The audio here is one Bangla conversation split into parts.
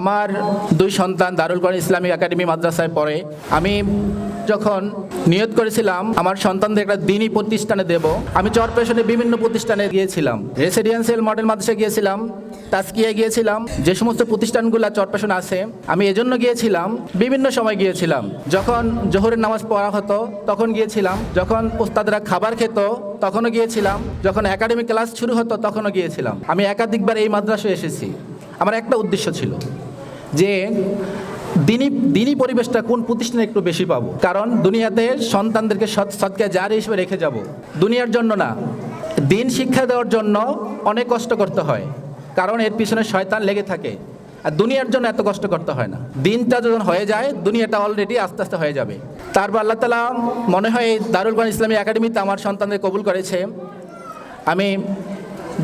আমার দুই সন্তান দারুল কোরআন ইসলামিক একাডেমি মাদ্রাসায় পড়ে। আমি যখন নিয়ত করেছিলাম, আমার সন্তানদের একটা দিনই প্রতিষ্ঠানে দেব। আমি চরপেশনে বিভিন্ন প্রতিষ্ঠানে গিয়েছিলাম। রেসিডেন্সিয়াল মডেল মাদ্রাসায় গিয়েছিলাম তাস্কিয়া গিয়েছিলাম। যে সমস্ত প্রতিষ্ঠানগুলো চরপেশন আছে, আমি এজন্য গিয়েছিলাম, বিভিন্ন সময় গিয়েছিলাম। যখন জোহরের নামাজ পড়া হতো, তখন গিয়েছিলাম। যখন ওস্তাদরা খাবার খেত, তখনও গিয়েছিলাম। যখন একাডেমিক ক্লাস শুরু হতো, তখনও গিয়েছিলাম। আমি একাধিকবার এই মাদ্রাসায় এসেছি। আমার একটা উদ্দেশ্য ছিল যে দিনী দিনী পরিবেশটা কোন প্রতিষ্ঠানে একটু বেশি পাবো? কারণ দুনিয়াতে সন্তানদেরকে সৎ, সৎকে জারি হিসেবে রেখে যাব, দুনিয়ার জন্য না। দিন শিক্ষা দেওয়ার জন্য অনেক কষ্ট করতে হয়, কারণ এর পিছনে শয়তান লেগে থাকে। আর দুনিয়ার জন্য এত কষ্ট করতে হয় না। দিনটা যখন হয়ে যায়, দুনিয়াটা অলরেডি আস্তে আস্তে হয়ে যাবে। তারপর আল্লাহ তালা মনে হয় দারুল কোরআন ইসলামী একাডেমিতে আমার সন্তানদের কবুল করেছে। আমি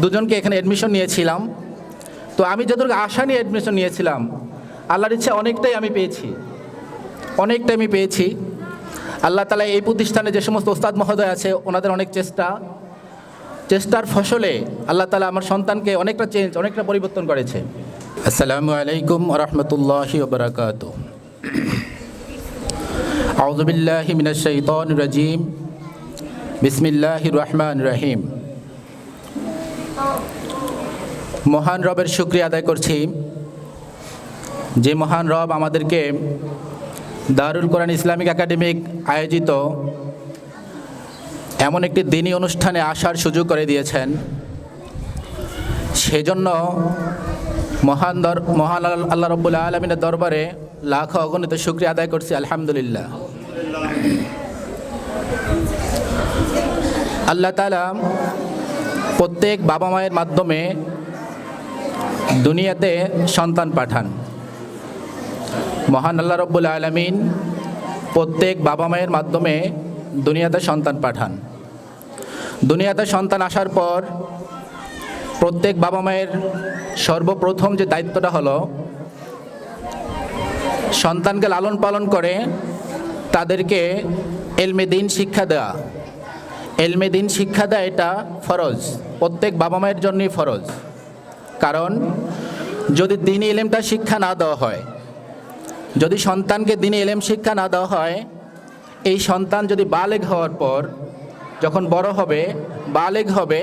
দুজনকে এখানে অ্যাডমিশন নিয়েছিলাম। তো আমি যতটুকু আশা নিয়ে অ্যাডমিশন নিয়েছিলাম, আল্লাহর ইচ্ছা অনেকটাই আমি পেয়েছি। অনেকটাই আমি পেয়েছি। আল্লাহ তালা এই প্রতিষ্ঠানে যে সমস্ত ওস্তাদ মহোদয় আছে, ওনাদের অনেক চেষ্টা। চেষ্টার ফসলে আল্লাহ তালা আমার সন্তানকে অনেকটা চেঞ্জ অনেকটা পরিবর্তন করেছে। আসসালামু আলাইকুম রহমতুল্লাহি ওবরাকাত আউযু বিল্লাহি মিনাশ রাজিম। বিসমিল্লাহির রহমানির রহিম। মহান রবের শুক্রিয়া আদায় করছি। যে মহান রব আমাদেরকে দারুল কোরআন ইসলামিক একাডেমিক আয়োজিত এমন একটি দিনী অনুষ্ঠানে আসার সুযোগ করে দিয়েছেন। সেজন্য মহান দর, মহান আল্লাহ রব্বুল আলমিনের দরবারে লাখ অগণিত শুক্রিয়া আদায় করছি, আলহামদুলিল্লাহ। আল্লাহ তালা প্রত্যেক বাবা মায়ের মাধ্যমে দুনিয়াতে সন্তান পাঠান। মহান আল্লাহ রব্বুল আলমিন প্রত্যেক বাবা মায়ের মাধ্যমে দুনিয়াতে সন্তান পাঠান। দুনিয়াতে সন্তান আসার পর প্রত্যেক বাবা মায়ের সর্বপ্রথম যে দায়িত্বটা হলো, সন্তানকে লালন পালন করে তাদেরকে এলমে দিন শিক্ষা দেওয়া। এলমে দিন শিক্ষা দেওয়া এটা ফরজ। প্রত্যেক বাবা মায়ের জন্যই ফরজ। কারণ যদি দিন এলেমটা শিক্ষা না দেওয়া হয়, যদি সন্তানকে দিনে এলেম শিক্ষা না দেওয়া হয়, এই সন্তান যদি বালেগ হওয়ার পর যখন বড় হবে, বালেগ হবে,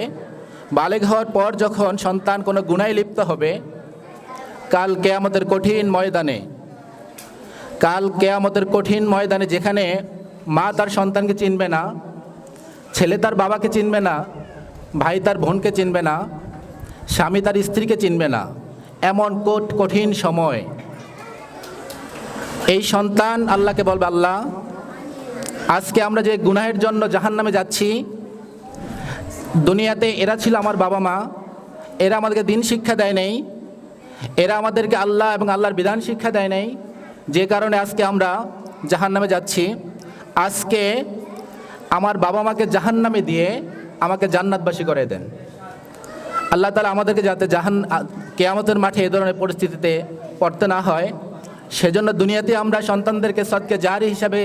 বালেগ হওয়ার পর যখন সন্তান কোনো গুণায় লিপ্ত হবে, কাল কেয়ামতের কঠিন ময়দানে, কাল কেয়ামতের কঠিন ময়দানে যেখানে মা তার সন্তানকে চিনবে না, ছেলে তার বাবাকে চিনবে না, ভাই তার বোনকে চিনবে না স্বামী তার স্ত্রীকে চিনবে না। এমন কোট কঠিন সময়। এই সন্তান আল্লাহকে বলবে, আল্লাহ, আজকে আমরা যে গুনাহের জন্য জাহান নামে যাচ্ছি, দুনিয়াতে এরা ছিল আমার বাবা মা, এরা আমাদেরকে দিন শিক্ষা দেয় নাই, এরা আমাদেরকে আল্লাহ এবং আল্লাহর বিধান শিক্ষা দেয় নাই, যে কারণে আজকে আমরা জাহান নামে যাচ্ছি। আজকে আমার বাবা মাকে জাহান নামে দিয়ে আমাকে জান্নাতবাসী করে দেন। আল্লাহ তালা আমাদেরকে যাতে জাহান কেয়ামতের মাঠে এ ধরনের পরিস্থিতিতে পড়তে না হয়, সেজন্য দুনিয়াতে আমরা সন্তানদেরকে সৎকে জারি হিসাবে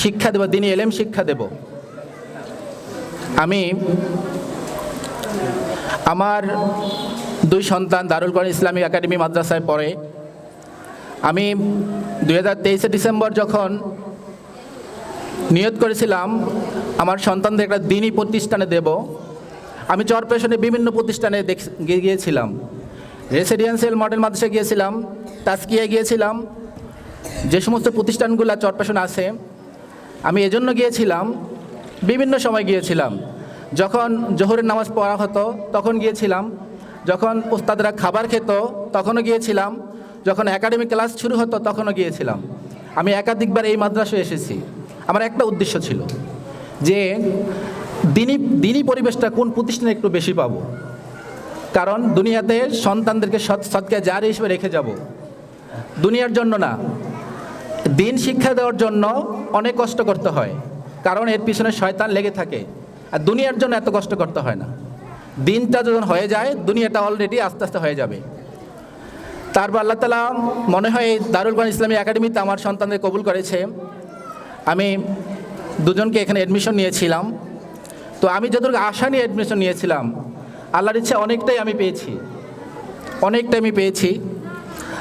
শিক্ষা দেব দিনই এলেম শিক্ষা দেব। আমি আমার দুই সন্তান দারুল কোরআন ইসলামিক একাডেমি মাদ্রাসায় পড়ে। আমি দুই হাজার তেইশে ডিসেম্বর যখন নিয়ত করেছিলাম, আমার সন্তানদের একটা দিনই প্রতিষ্ঠানে দেব। আমি চরপেশনে বিভিন্ন প্রতিষ্ঠানে গিয়েছিলাম। রেসিডেন্সিয়াল মডেল মাদ্রাসায় গিয়েছিলাম তাস্কিয়া গিয়েছিলাম। যে সমস্ত প্রতিষ্ঠানগুলো চরপেশনে আছে, আমি এজন্য গিয়েছিলাম, বিভিন্ন সময় গিয়েছিলাম। যখন জোহরের নামাজ পড়া হতো, তখন গিয়েছিলাম। যখন ওস্তাদরা খাবার খেত, তখনও গিয়েছিলাম। যখন একাডেমিক ক্লাস শুরু হতো, তখনও গিয়েছিলাম। আমি একাধিকবার এই মাদ্রাসায় এসেছি। আমার একটা উদ্দেশ্য ছিল যে দিনী দিনী পরিবেশটা কোন প্রতিষ্ঠানে একটু বেশি পাবো? কারণ দুনিয়াতে সন্তানদেরকে সৎ, সৎকে জারি হিসেবে রেখে যাব, দুনিয়ার জন্য না। দিন শিক্ষা দেওয়ার জন্য অনেক কষ্ট করতে হয়, কারণ এর পিছনে শয়তান লেগে থাকে, আর দুনিয়ার জন্য এত কষ্ট করতে হয় না। দিনটা যখন হয়ে যায়, দুনিয়াটা অলরেডি আস্তে আস্তে হয়ে যাবে। তারপর আল্লাহ তালা মনে হয় এই দারুল কোরআন ইসলামী একাডেমিতে আমার সন্তানদের কবুল করেছে। আমি দুজনকে এখানে অ্যাডমিশন নিয়েছিলাম। তো আমি যতটুকু আশা নিয়ে অ্যাডমিশন নিয়েছিলাম, আল্লাহর ইচ্ছা অনেকটাই আমি পেয়েছি। অনেকটাই আমি পেয়েছি।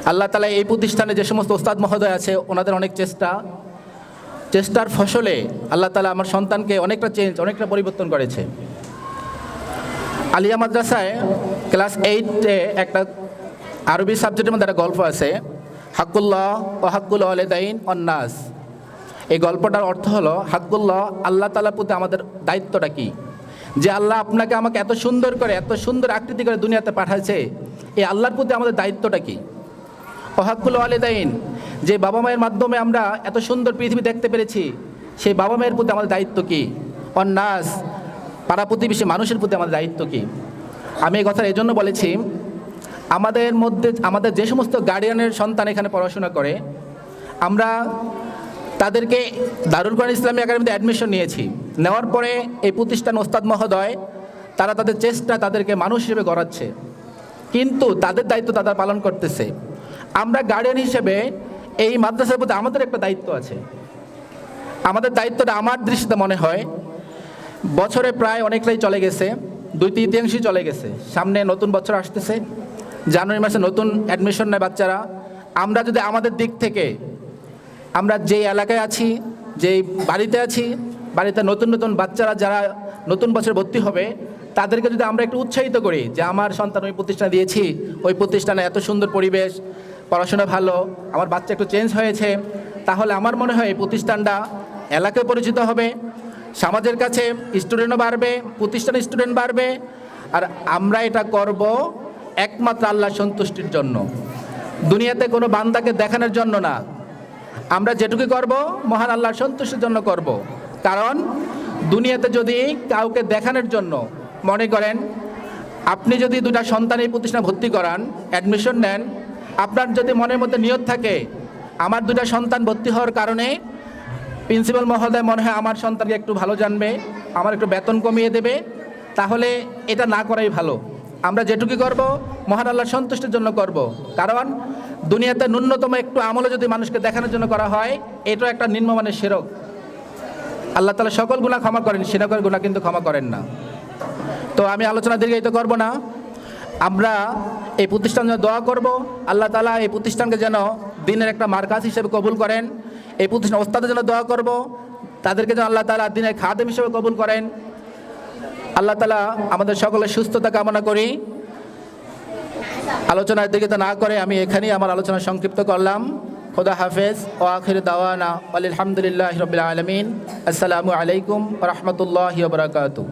আল্লাহ তালা এই প্রতিষ্ঠানে যে সমস্ত ওস্তাদ মহোদয় আছে, ওনাদের অনেক চেষ্টা। চেষ্টার ফসলে আল্লাহ তালা আমার সন্তানকে অনেকটা চেঞ্জ অনেকটা পরিবর্তন করেছে। আলিয়া মাদ্রাসায় ক্লাস এইটে একটা আরবি সাবজেক্টের মধ্যে একটা গল্প আছে, হাক্কুল্লাহ ও হাক্কুল আলেদাইন অন্নাস। এই গল্পটার অর্থ হলো, হাক্কুল্লাহ, আল্লাহ তালার প্রতি আমাদের দায়িত্বটা কি? যে আল্লাহ আপনাকে আমাকে এত সুন্দর করে, এত সুন্দর আকৃতি করে দুনিয়াতে পাঠাচ্ছে এই আল্লাহর প্রতি আমাদের দায়িত্বটা কি? ওহাক্কুল আলেদাইন যে বাবা মায়ের মাধ্যমে আমরা এত সুন্দর পৃথিবী দেখতে পেরেছি, সেই বাবা মায়ের প্রতি আমাদের দায়িত্ব কি? অন্যাস, পাড়া প্রতিবেশী মানুষের প্রতি আমাদের দায়িত্ব কি? আমি এই কথা এই জন্য বলেছি, আমাদের মধ্যে, আমাদের যে সমস্ত গার্ডিয়ানের সন্তান এখানে পড়াশোনা করে, আমরা তাদেরকে দারুল কোরআন ইসলামী একাডেমিতে অ্যাডমিশন নিয়েছি। নেওয়ার পরে এই প্রতিষ্ঠান ওস্তাদ মহোদয়, তারা তাদের চেষ্টা তাদেরকে মানুষ হিসেবে গড়াচ্ছে। কিন্তু তাদের দায়িত্ব তারা পালন করতেছে। আমরা গার্ডিয়ান হিসেবে এই মাদ্রাসার প্রতি আমাদের একটা দায়িত্ব আছে। আমাদের দায়িত্বটা আমার দৃষ্টিতে মনে হয়, বছরে প্রায় অনেকটাই চলে গেছে, দুই তৃতীয়াংশই চলে গেছে। সামনে নতুন বছর আসতেছে, জানুয়ারি মাসে নতুন অ্যাডমিশন নেয় বাচ্চারা। আমরা যদি আমাদের দিক থেকে আমরা যেই এলাকায় আছি, যেই বাড়িতে আছি, বাড়িতে নতুন নতুন বাচ্চারা যারা নতুন বছর ভর্তি হবে, তাদেরকে যদি আমরা একটু উৎসাহিত করি যে আমার সন্তান ওই প্রতিষ্ঠানে দিয়েছি, ওই প্রতিষ্ঠানে এত সুন্দর পরিবেশ, পড়াশোনা ভালো, আমার বাচ্চা একটু চেঞ্জ হয়েছে, তাহলে আমার মনে হয় এই প্রতিষ্ঠানটা এলাকায় পরিচিত হবে, সমাজের কাছে স্টুডেন্টও বাড়বে, প্রতিষ্ঠানে স্টুডেন্ট বাড়বে, আর আমরা এটা করব একমাত্র আল্লাহ সন্তুষ্টির জন্য। দুনিয়াতে কোনো বান্দাকে দেখানোর জন্য না। আমরা যেটুকু করব, মহান আল্লাহর সন্তুষ্টির জন্য করব। কারণ, দুনিয়াতে যদি কাউকে দেখানোর জন্য মনে করেন, আপনি যদি দুটা সন্তান এই প্রতিষ্ঠানে ভর্তি করান অ্যাডমিশন নেন, আপনার যদি মনের মধ্যে নিয়ত থাকে, আমার দুটা সন্তান ভর্তি হওয়ার কারণে প্রিন্সিপাল মহোদয় মনে হয় আমার সন্তানকে একটু ভালো জানবে, আমার একটু বেতন কমিয়ে দেবে, তাহলে এটা না করাই ভালো আমরা যেটুকু করব, মহান আল্লাহ সন্তুষ্টির জন্য করব কারণ দুনিয়াতে ন্যূনতম একটু আমলে যদি মানুষকে দেখানোর জন্য করা হয়, এটাও একটা নিম্নমানের সেরক আল্লাহ তালা সকল গুণা ক্ষমা করেন সেরকের গুণা কিন্তু ক্ষমা করেন না। তো আমি আলোচনা দীর্ঘায়িত করব না। আমরা এই প্রতিষ্ঠান যেন দোয়া করব। আল্লাহ তালা এই প্রতিষ্ঠানকে যেন দিনের একটা মার্কাজ হিসেবে কবুল করেন। এই প্রতিষ্ঠান ওস্তাদের জন্য দোয়া করব। তাদেরকে যেন আল্লাহ তালা দিনের খাদেম হিসেবে কবুল করেন। আল্লাহ তালা আমাদের সকলের সুস্থতা কামনা করি। আলোচনার দিকে তো না করে আমি এখানেই আমার আলোচনা সংক্ষিপ্ত করলাম। খোদা হাফেজ, ও আখির দাওয়ানা আলহামদুলিল্লাহ রবিল আলমিন। আসসালামু আলাইকুম রহমতুল্লাহ বরকাতু